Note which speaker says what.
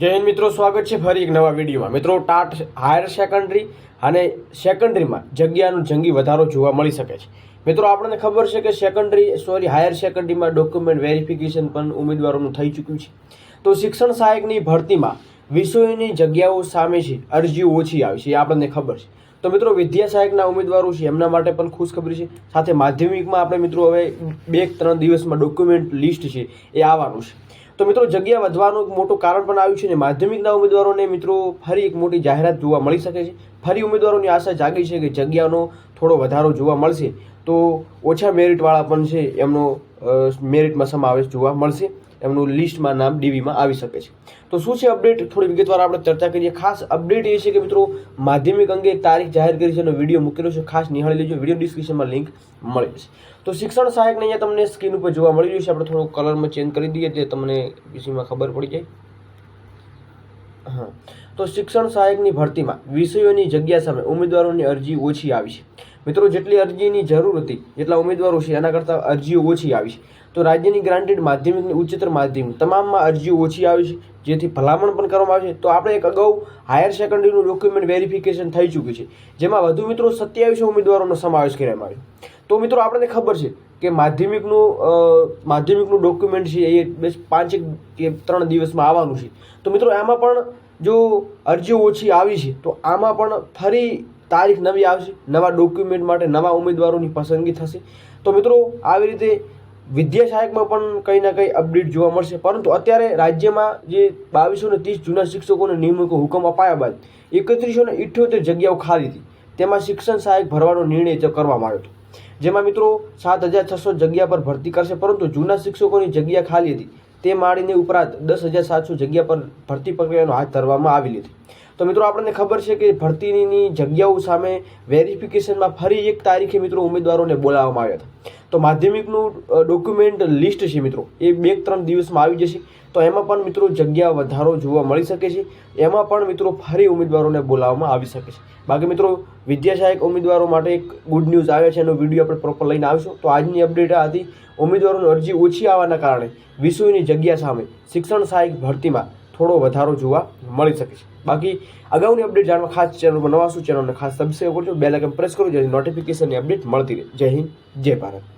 Speaker 1: હિન્દ મિત્રો, સ્વાગત છે ફરી એક નવા વિડીયોમાં. મિત્રો, ટાટ હાયર સેકન્ડરી અને સેકન્ડરીમાં જગ્યાનો જંગી વધારો જોવા મળી શકે છે. મિત્રો, આપણને ખબર છે કે સેકન્ડરી, સોરી, હાયર સેકન્ડરીમાં ડોક્યુમેન્ટ વેરિફિકેશન પણ ઉમેદવારોનું થઈ ચૂક્યું છે. તો શિક્ષણ સહાયકની ભરતીમાં વિષયોની જગ્યાઓ સામે છે, અરજીઓ ઓછી આવી છે, એ આપણને ખબર છે. તો મિત્રો, વિદ્યા સહાયકના ઉમેદવારો છે, એમના માટે પણ ખુશખબરી છે. સાથે માધ્યમિકમાં આપણે મિત્રો, હવે બે ત્રણ દિવસમાં ડોક્યુમેન્ટ લિસ્ટ છે, એ આવવાનું છે. તો મિત્રો જગ્યા વધવાનું એક મોટું કારણ પણ આવ્યું છે ને માધ્યમિકના ઉમેદવારોને મિત્રો ફરી એક મોટી જાહેરાત જોવા મળી શકે છે. ફરી ઉમેદવારોની આશા જાગી છે કે જગ્યાનો થોડો વધારો જોવા મળશે. તો ઓછા મેરિટવાળા પણ છે, એમનો મેરિટમાં સમાવેશ જોવા મળશે. એમનું લિસ્ટમાં નામ ડીવીમાં આવી શકે છે. તો શું છે અપડેટ? થોડી વિગતવાર આપણે ચર્ચા કરીએ. ખાસ અપડેટ એ છે કે મિત્રો, માધ્યમિક અંગે તારીખ જાહેર કરી છે એનો વીડિયો મૂકેલો છે. ખાસ નિહાળી લેજો. વીડિયો ડિસ્ક્રિપ્શનમાં લિંક મળી જશે. તો શિક્ષણ સહાયકને અહીંયા તમને સ્ક્રીન ઉપર જોવા મળી રહ્યું છે. આપણે થોડો કલરમાં ચેન્જ કરી દઈએ તે તમને વિષયમાં ખબર પડી જાય. હા. તો શિક્ષણ સહાયકની ભરતીમાં વિષયોની જગ્યા સામે ઉમેદવારોની અરજી ઓછી આવી છે. મિત્રો, જેટલી અરજીની જરૂર હતી જેટલા ઉમેદવારો છે, એના કરતાં અરજીઓ ઓછી આવી છે. તો રાજ્યની ગ્રાન્ટેડ માધ્યમિક ઉચ્ચતર માધ્યમિક તમામમાં અરજીઓ ઓછી આવી છે, જેથી ભલામણ પણ કરવામાં આવે છે. તો આપણે એક અગાઉ હાયર સેકન્ડરીનું ડોક્યુમેન્ટ વેરિફિકેશન થઈ ચૂક્યું છે, જેમાં વધુ મિત્રો સત્યાવીસ ઉમેદવારોનો સમાવેશ કરવામાં આવ્યો. તો મિત્રો, આપણને ખબર છે કે માધ્યમિકનું માધ્યમિકનું ડોક્યુમેન્ટ છે, એ પાંચેક કે ત્રણ દિવસમાં આવવાનું છે. તો મિત્રો એમાં પણ જો અરજીઓ ઓછી આવી છે, તો આમાં પણ ફરી તારીખ નવી આવશે, નવા ડોક્યુમેન્ટ માટે નવા ઉમેદવારોની પસંદગી થશે. તો મિત્રો, આવી રીતે વિદ્યા સહાયકમાં પણ કંઈ ના કંઈ અપડેટ જોવા મળશે. પરંતુ અત્યારે રાજ્યમાં જે બાવીસો ને ત્રીસ જૂના શિક્ષકોને નિમણૂક હુકમ અપાયા બાદ એકત્રીસો ને ઇઠ્યોતેર જગ્યાઓ ખાલી હતી. તેમાં શિક્ષણ સહાયક ભરવાનો નિર્ણય કરવામાં આવ્યો હતો. જેમાં મિત્રો, સાત હજાર છસો જગ્યા પર ભરતી કરશે, પરંતુ જૂના શિક્ષકોની જગ્યા ખાલી હતી. તે માળીને ઉપરાંત દસ હજાર સાતસો જગ્યા પર ભરતી પ્રક્રિયાનો હાથ ધરવામાં આવેલી હતી તો મિત્રો આપણને ખબર છે કે ભરતીની જગ્યાઓ સામે વેરિફિકેશનમાં ફરી એક તારીખે મિત્રો ઉમેદવારોને બોલાવવામાં આવ્યા હતા. તો માધ્યમિકનું ડોક્યુમેન્ટ લિસ્ટ છે મિત્રો. એ બે ત્રણ દિવસમાં આવી જશે. તો એમાં પણ મિત્રો જગ્યા વધારો જોવા મળી શકે છે. એમાં પણ મિત્રો ફરી ઉમેદવારોને બોલાવવામાં આવી શકે છે. બાકી મિત્રો વિદ્યા સહાયક ઉમેદવારો માટે એક ગુડ ન્યૂઝ આવે છે. એનો વીડિયો આપણે પ્રોપર લઈને આવીશું. તો આજની અપડેટ આ હતી. ઉમેદવારોની અરજી ઓછી આવવાના કારણે વિષયોની જગ્યા સામે શિક્ષણ સહાયક ભરતીમાં થોડો વધારો જોવા મળી શકે છે. બાકી અગાઉની અપડેટ જાણવા ખાસ ચેનલ પર નવા શું ચેનલને ખાસ સબસ્ક્રાઈબ કરજો બેલ આઇકન પ્રેસ કરો જેથી નોટિફિકેશનની અપડેટ મળતી રહે. જય હિન્દ, જય ભારત.